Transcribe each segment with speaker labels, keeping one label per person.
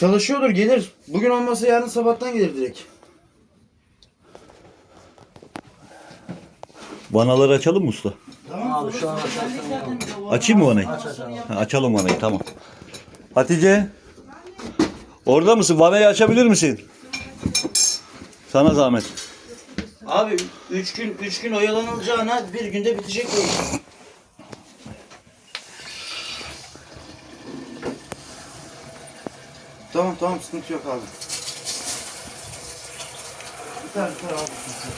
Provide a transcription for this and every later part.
Speaker 1: Çalışıyordur gelir. Bugün olmasa yarın sabahtan gelir direkt.
Speaker 2: Vanaları açalım mı usta?
Speaker 1: Tamam
Speaker 3: Abi şu an
Speaker 2: Açayım mı vanayı? Ha, açalım vanayı tamam. Hatice. Orada mısın? Vanayı açabilir misin? Sana zahmet.
Speaker 1: Abi 3 gün 3 gün oyalanılacağına bir günde bitecek bu iş. Tamam tamam sıkıntı yok abi. Biter biter abi. sıkıntı yok.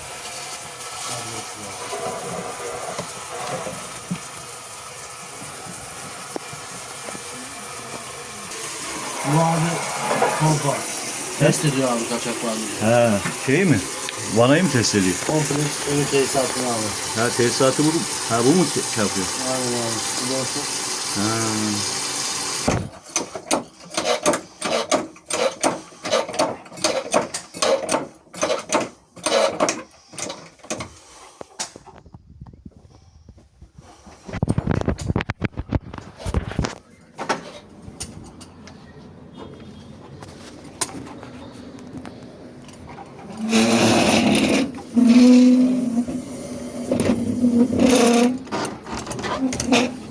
Speaker 3: bu abi pompa. Test ediyor abi kaçak var mı diye.
Speaker 2: Ha, şey mi? Vanayı mı test ediyor?
Speaker 3: Kompleks ölü tesisatını abi.
Speaker 2: Ha tesisatı bu. Ha bu mu şey yapıyor?
Speaker 3: Aynen abi. Bu da olsun.
Speaker 2: Ha. ね。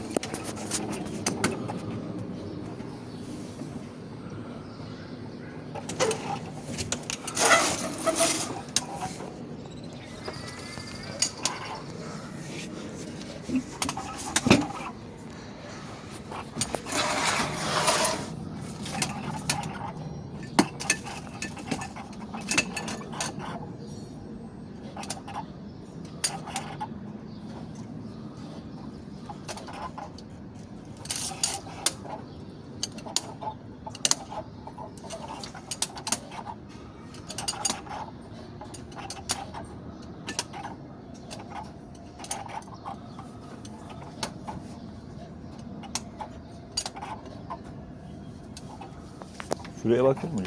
Speaker 2: Şuraya bakın mı?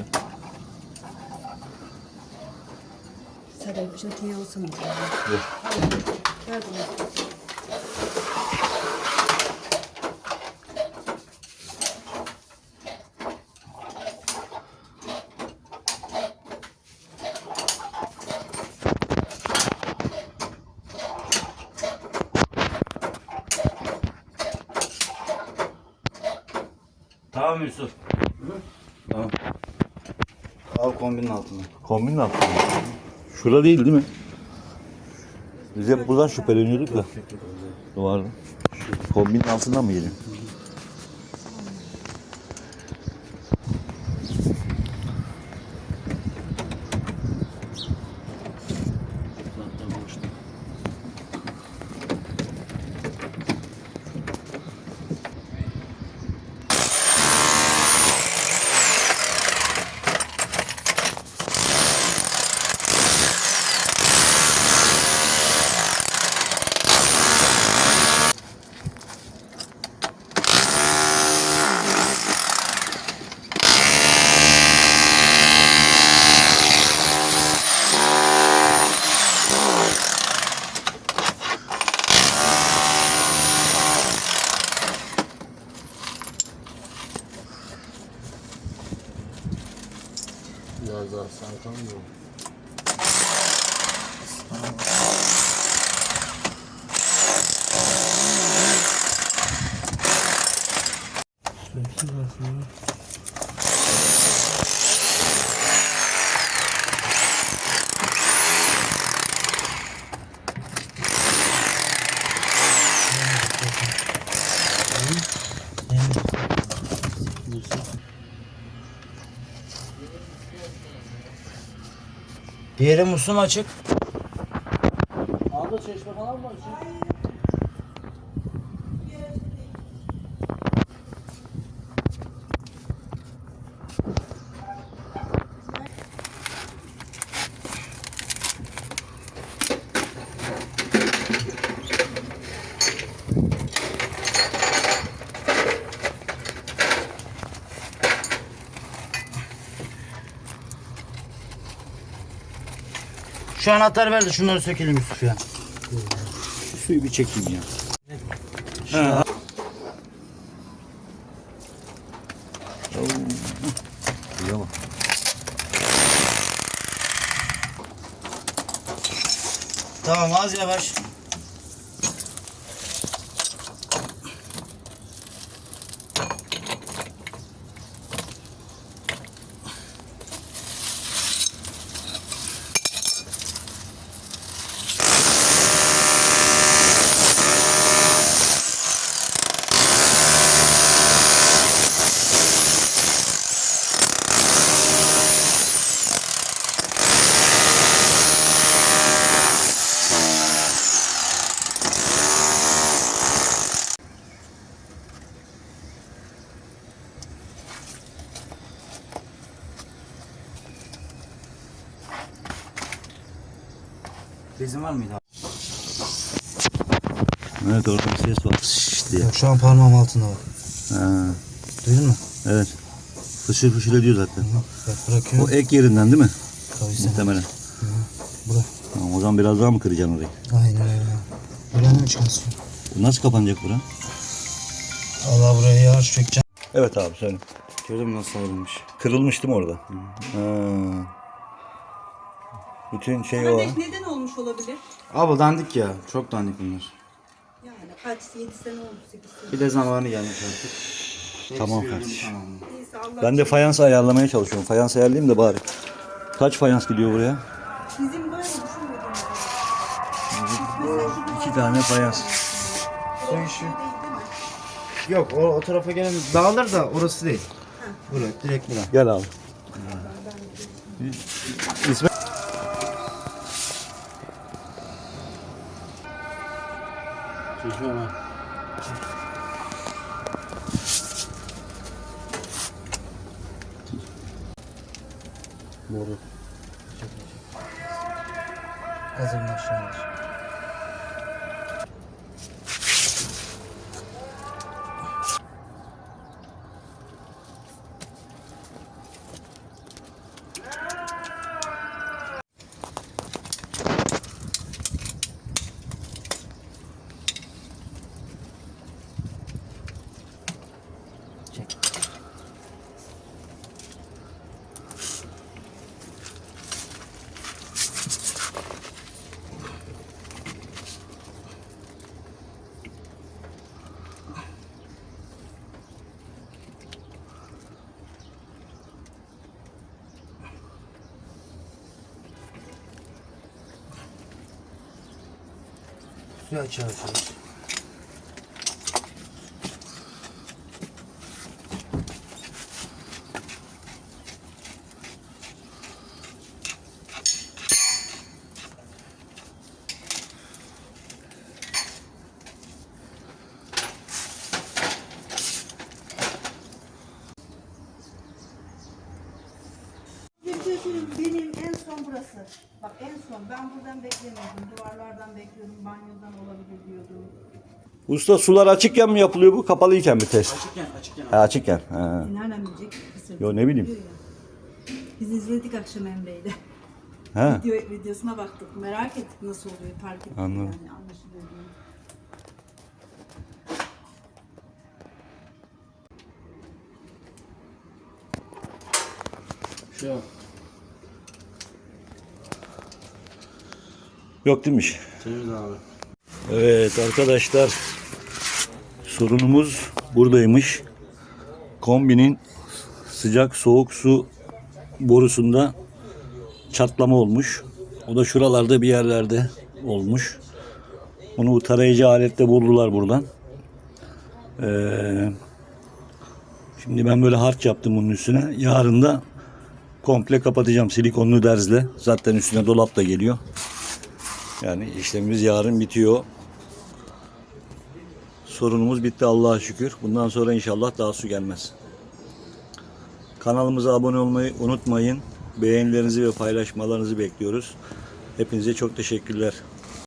Speaker 4: Sadece bir şey olsun.
Speaker 1: Tamam Yusuf. Tamam. Al kombinin altına.
Speaker 2: Kombinin altında. Şurada değil değil mi? Biz hep buradan şüpheleniyorduk da. Duvarda. Kombinin altından mı geliyor?
Speaker 3: Zaten boşta. Biraz daha sarkan mı?
Speaker 1: Diğeri muslum açık.
Speaker 3: Abi çeşme falan var?
Speaker 1: Şu anahtarı ver de şunları sökelim Yusuf ya.
Speaker 2: Şu suyu bir çekeyim ya. Ha. Şuraya.
Speaker 1: Tamam az yavaş. Bezin var mıydı abi?
Speaker 2: Evet orada bir ses var. Şşş diye.
Speaker 3: Şu an parmağım altında var.
Speaker 2: Ha,
Speaker 3: Duydun mu?
Speaker 2: evet. Fışır fışır ediyor zaten.
Speaker 3: Bak bırakıyorum.
Speaker 2: O ek yerinden değil mi?
Speaker 3: Tabii sen.
Speaker 2: Muhtemelen.
Speaker 3: Bırak.
Speaker 2: Tamam, o zaman biraz daha mı kıracaksın orayı?
Speaker 3: Aynen öyle. Buradan mı çıkarsın?
Speaker 2: Bu Nasıl kapanacak bura?
Speaker 3: Allah buraya yavaş çökeceğim.
Speaker 2: Evet abi söyle.
Speaker 3: Gördün nasıl ayrılmış?
Speaker 2: Kırılmış değil mi orada? Ha. Bütün şey o.
Speaker 4: Kardeş neden olmuş olabilir?
Speaker 5: Abi dandik ya. Çok dandik bunlar.
Speaker 4: Yani kaç? 7 sene oldu 8 sene.
Speaker 5: Bir de zamanı gelmiş artık.
Speaker 2: Tamam kardeşim.
Speaker 5: Tamam.
Speaker 4: Neyse Allah
Speaker 2: Ben de fayans ayarlamaya çalışıyorum. Fayans ayarlayayım da bari. Kaç fayans gidiyor buraya?
Speaker 4: bizim böyle düşünmediğimiz Mesela şu
Speaker 2: İki tane fayans.
Speaker 5: Su işi. Yok o, o tarafa gelen dağılır da orası değil. Buraya direkt bura.
Speaker 2: Gel abi.
Speaker 5: -мо. Может.
Speaker 3: Казав на шанс. Suyu açıyor açıyor.
Speaker 6: Son. Ben buradan beklemiyordum. Duvarlardan bekliyordum. Banyodan olabilir diyordum.
Speaker 2: Usta sular açıkken mi yapılıyor bu? Kapalıyken mi test?
Speaker 5: Açıkken açıkken.
Speaker 2: Ha, açıkken. Ha.
Speaker 6: Nereden bilecek? Kısır.
Speaker 2: Yo ne bileyim.
Speaker 6: Biz izledik akşam Emre'yle.
Speaker 2: Ha.
Speaker 6: Video, videosuna baktık. Merak ettik nasıl oluyor. Fark ettik
Speaker 2: Anladım.
Speaker 6: yani anlaşılıyor diye.
Speaker 5: Şu.
Speaker 2: Yok değilmiş.
Speaker 5: Temiz abi.
Speaker 2: Evet arkadaşlar sorunumuz buradaymış. Kombinin sıcak soğuk su borusunda çatlama olmuş. O da şuralarda bir yerlerde olmuş. Onu bu tarayıcı aletle buldular buradan. Ee, şimdi ben böyle harç yaptım bunun üstüne. Yarın da komple kapatacağım silikonlu derzle. Zaten üstüne dolap da geliyor. Yani işlemimiz yarın bitiyor. Sorunumuz bitti Allah'a şükür. Bundan sonra inşallah daha su gelmez. Kanalımıza abone olmayı unutmayın. Beğenilerinizi ve paylaşmalarınızı bekliyoruz. Hepinize çok teşekkürler.